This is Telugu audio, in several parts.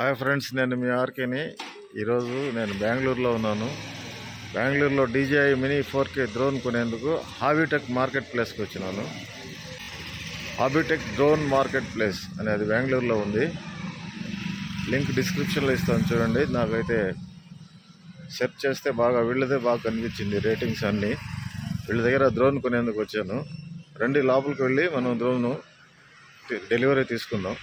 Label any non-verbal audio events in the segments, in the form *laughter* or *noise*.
హాయ్ ఫ్రెండ్స్ నేను మీ ఆర్కేని. ఈరోజు నేను బెంగళూరులో ఉన్నాను. బెంగళూరులో DJI mini four K drone కొనేందుకు హాబీటెక్ మార్కెట్ ప్లేస్కి వచ్చినాను. హాబీటెక్ డ్రోన్ మార్కెట్ ప్లేస్ అనేది బెంగళూరులో ఉంది. లింక్ డిస్క్రిప్షన్లో ఇస్తాను చూడండి. నాకైతే సెర్చ్ చేస్తే బాగా వీళ్ళదే బాగా కనిపించింది రేటింగ్స్ అన్నీ. వీళ్ళ దగ్గర డ్రోన్ కొనేందుకు వచ్చాను. రండి లోపలికి వెళ్ళి మనం డ్రోన్ డెలివరీ తీసుకుందాం.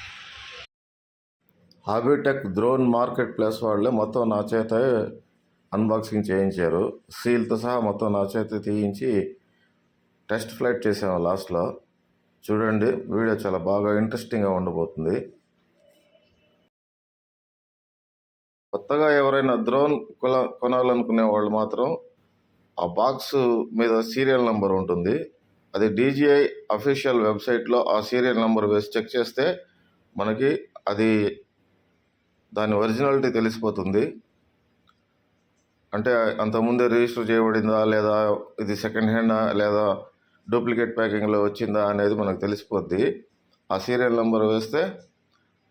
హాబీటెక్ డ్రోన్ మార్కెట్ ప్లేస్ వాళ్ళే మొత్తం నా చేత అన్బాక్సింగ్ చేయించారు. సీల్తో సహా మొత్తం నా చేత తీయించి టెస్ట్ ఫ్లైట్ చేసాము లాస్ట్లో చూడండి వీడియో చాలా బాగా ఇంట్రెస్టింగ్గా ఉండబోతుంది. కొత్తగా ఎవరైనా డ్రోన్ కొల కొనాలనుకునే వాళ్ళు మాత్రం ఆ బాక్స్ మీద సీరియల్ నెంబర్ ఉంటుంది. అది డీజీఐ అఫీషియల్ వెబ్సైట్లో ఆ సీరియల్ నెంబర్ వేసి చెక్ చేస్తే మనకి అది దాని ఒరిజినాలిటీ తెలిసిపోతుంది. అంటే అంతకుముందే రిజిస్టర్ చేయబడిందా లేదా ఇది సెకండ్ హ్యాండా లేదా డూప్లికేట్ ప్యాకింగ్లో వచ్చిందా అనేది మనకు తెలిసిపోద్ది. ఆ సీరియల్ నెంబర్ వేస్తే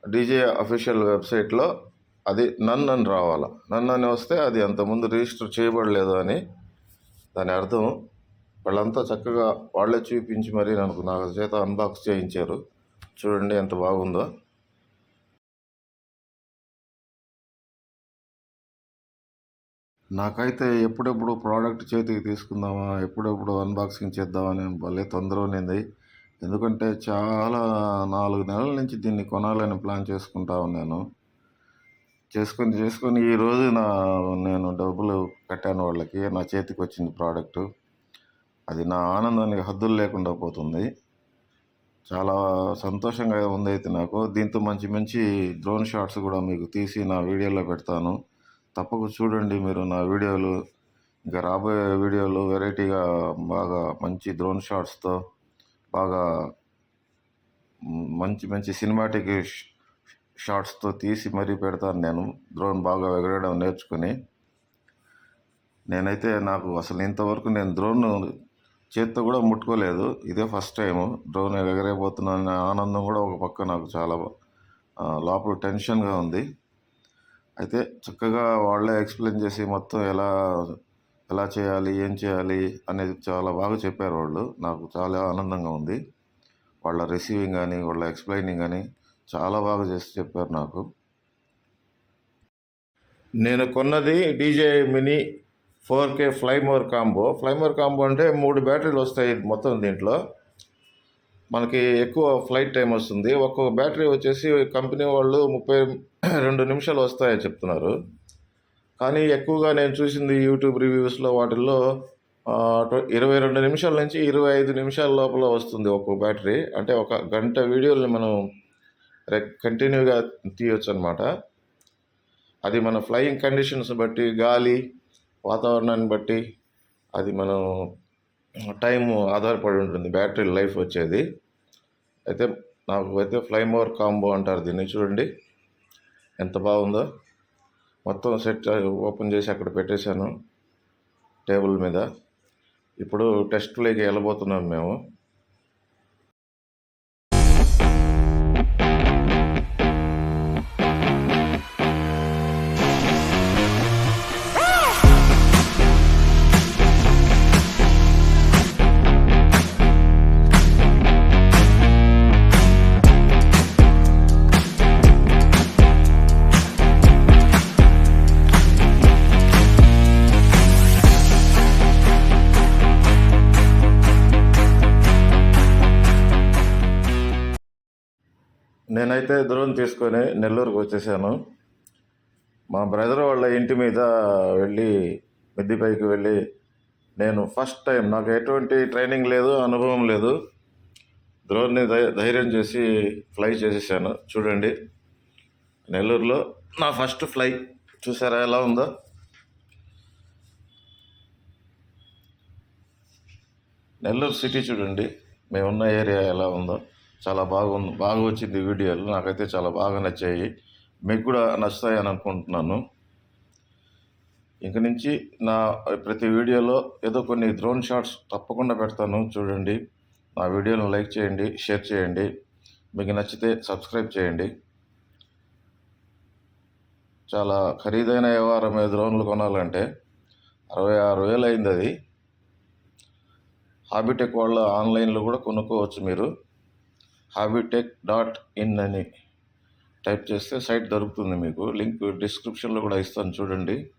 డీజే అఫీషియల్ వెబ్సైట్లో అది నన్ అని రావాలి. నన్ అని వస్తే అది అంతకుముందు రిజిస్టర్ చేయబడలేదు అని దాని అర్థం. వాళ్ళంతా చక్కగా వాళ్ళే చూపించి మరి నాకు నా చేత అన్బాక్స్ చేయించారు. చూడండి ఎంత బాగుందో. నాకైతే ఎప్పుడెప్పుడు ప్రోడక్ట్ చేతికి తీసుకుందామా ఎప్పుడెప్పుడు అన్బాక్సింగ్ చేద్దామని భలే తొందర ఉన్నింది. ఎందుకంటే చాలా నాలుగు నెలల నుంచి దీన్ని కొనాలని ప్లాన్ చేసుకుంటా ఉన్నాను. చేసుకొని చేసుకొని ఈరోజు నా నేను డబ్బులు కట్టాను వాళ్ళకి నా చేతికి వచ్చింది ప్రోడక్ట్ అది నా ఆనందానికి హద్దులు లేకుండా పోతుంది. చాలా సంతోషంగా ఉంది అయితే నాకు. దీంతో మంచి మంచి డ్రోన్ షాట్స్ కూడా మీకు తీసి నా వీడియోలో పెడతాను. తప్పక చూడండి మీరు నా వీడియోలు. ఇంకా రాబోయే వీడియోలు వెరైటీగా బాగా మంచి డ్రోన్ షాట్స్తో బాగా మంచి మంచి సినిమాటిక్ షాట్స్తో తీసి మరీ పెడతాను నేను. డ్రోన్ బాగా ఎగరడం నేర్చుకుని. నేనైతే నాకు అసలు ఇంతవరకు నేను డ్రోన్ చేత్తో కూడా ముట్టుకోలేదు. ఇదే ఫస్ట్ టైం డ్రోన్ ఎగరేపోతున్నాను ఆనందం కూడా ఒక పక్క నాకు చాలా లోపల టెన్షన్గా ఉంది. అయితే చక్కగా వాళ్ళే ఎక్స్ప్లెయిన్ చేసి మొత్తం ఎలా ఎలా చేయాలి ఏం చేయాలి అనేది చాలా బాగా చెప్పారు వాళ్ళు. నాకు చాలా ఆనందంగా ఉంది. వాళ్ళ రిసీవింగ్ కానీ వాళ్ళ ఎక్స్ప్లెయినింగ్ కానీ చాలా బాగా చేసి చెప్పారు నాకు. నేను కొన్నది DJI mini four K fly more combo. Fly more combo అంటే మూడు బ్యాటరీలు వస్తాయి మొత్తం దీంట్లో. మనకి ఎక్కువ ఫ్లైట్ టైం వస్తుంది. ఒక్కొక్క బ్యాటరీ వచ్చేసి కంపెనీ వాళ్ళు ముప్పై *clears throat* రెండు నిమిషాలు వస్తాయని చెప్తున్నారు. కానీ ఎక్కువగా నేను చూసింది యూట్యూబ్ రివ్యూస్లో వాటిల్లో ఇరవై రెండు నిమిషాల నుంచి ఇరవై ఐదు నిమిషాల లోపల వస్తుంది ఒక్కొక్క బ్యాటరీ. అంటే ఒక గంట వీడియోని మనం రె- కంటిన్యూగా తీయొచ్చు అనమాట అది మన ఫ్లయింగ్ కండిషన్స్ బట్టి గాలి వాతావరణాన్ని బట్టి అది మనం టైం ఆధారపడి ఉంటుంది బ్యాటరీ లైఫ్ వచ్చేది. అయితే నాకు అయితే ఫ్లైమోర్ కాంబో అంటారు దీన్ని చూడండి. ఎంత బాగుందో. మొత్తం సెట్ ఓపెన్ చేసి అక్కడ పెట్టేశాను టేబుల్ మీద. ఇప్పుడు టెస్ట్ ప్లేకి వెళ్ళబోతున్నాం మేము. నేనైతే డ్రోన్ తీసుకొని నెల్లూరుకు వచ్చేసాను. మా బ్రదర్ వాళ్ళ ఇంటి మీద వెళ్ళి మిద్దిపైకి వెళ్ళి నేను ఫస్ట్ టైం నాకు ఎటువంటి ట్రైనింగ్ లేదు అనుభవం లేదు. డ్రోన్ని ధైర్యం చేసి ఫ్లై చేసేసాను. చూడండి నెల్లూరులో నా ఫస్ట్ ఫ్లై. చూసారా ఎలా ఉందో? నెల్లూరు సిటీ చూడండి మేమున్న ఏరియా ఎలా ఉందో. చాలా బాగుంది. బాగా వచ్చింది వీడియోలు. నాకైతే చాలా బాగా నచ్చాయి. మీకు కూడా నచ్చుతాయని అనుకుంటున్నాను. ఇంక నుంచి నా ప్రతి వీడియోలో ఏదో కొన్ని డ్రోన్ షాట్స్ తప్పకుండా పెడతాను. చూడండి. నా వీడియోను లైక్ చేయండి షేర్ చేయండి. మీకు నచ్చితే సబ్స్క్రైబ్ చేయండి. చాలా ఖరీదైన వ్యవహారం ఏ డ్రోన్లు కొనాలంటే అరవై ఆరు వేలు అయింది అది. హాబిటెక్ వాళ్ళ ఆన్లైన్లో కూడా కొనుక్కోవచ్చు మీరు. హాబీటెక్ డాట్ ఇన్ అని టైప్ చేస్తే సైట్ దొరుకుతుంది మీకు. లింక్ డిస్క్రిప్షన్లో కూడా ఇస్తాను చూడండి.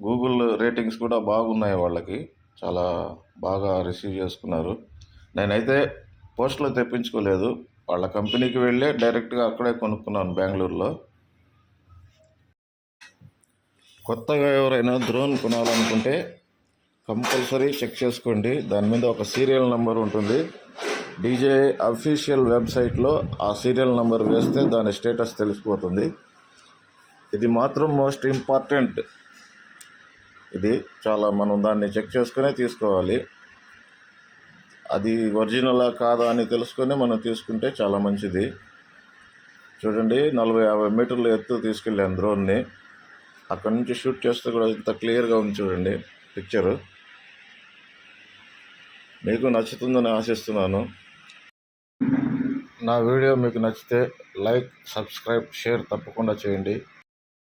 గూగుల్ రేటింగ్స్ కూడా బాగున్నాయి వాళ్ళకి. చాలా బాగా రిసీవ్ చేసుకున్నారు. నేనైతే పోస్ట్లో తెప్పించుకోలేదు. వాళ్ళ కంపెనీకి వెళ్ళే డైరెక్ట్గా అక్కడే కొనుక్కున్నాను బెంగళూరులో. కొత్తగా ఎవరైనా డ్రోన్ కొనాలనుకుంటే కంపల్సరీ చెక్ చేసుకోండి. దాని మీద ఒక సీరియల్ నెంబర్ ఉంటుంది. డీజే అఫీషియల్ వెబ్సైట్లో ఆ సీరియల్ నెంబర్ వేస్తే దాని స్టేటస్ తెలిసిపోతుంది. ఇది మాత్రం మోస్ట్ ఇంపార్టెంట్. ఇది చాలా మనం దాన్ని చెక్ చేసుకునే తీసుకోవాలి. అది ఒరిజినలా కాదా అని తెలుసుకొని మనం తీసుకుంటే చాలా మంచిది. చూడండి నలభై యాభై మీటర్ల ఎత్తు తీసుకెళ్ళాను డ్రోన్ని. అక్కడ నుంచి షూట్ చేస్తే కూడా ఇంత క్లియర్గా ఉంది చూడండి పిక్చరు. మీకు నచ్చుతుందని ఆశిస్తున్నాను. నా వీడియో మీకు నచ్చితే లైక్ సబ్స్క్రైబ్ షేర్ తప్పకుండా చేయండి.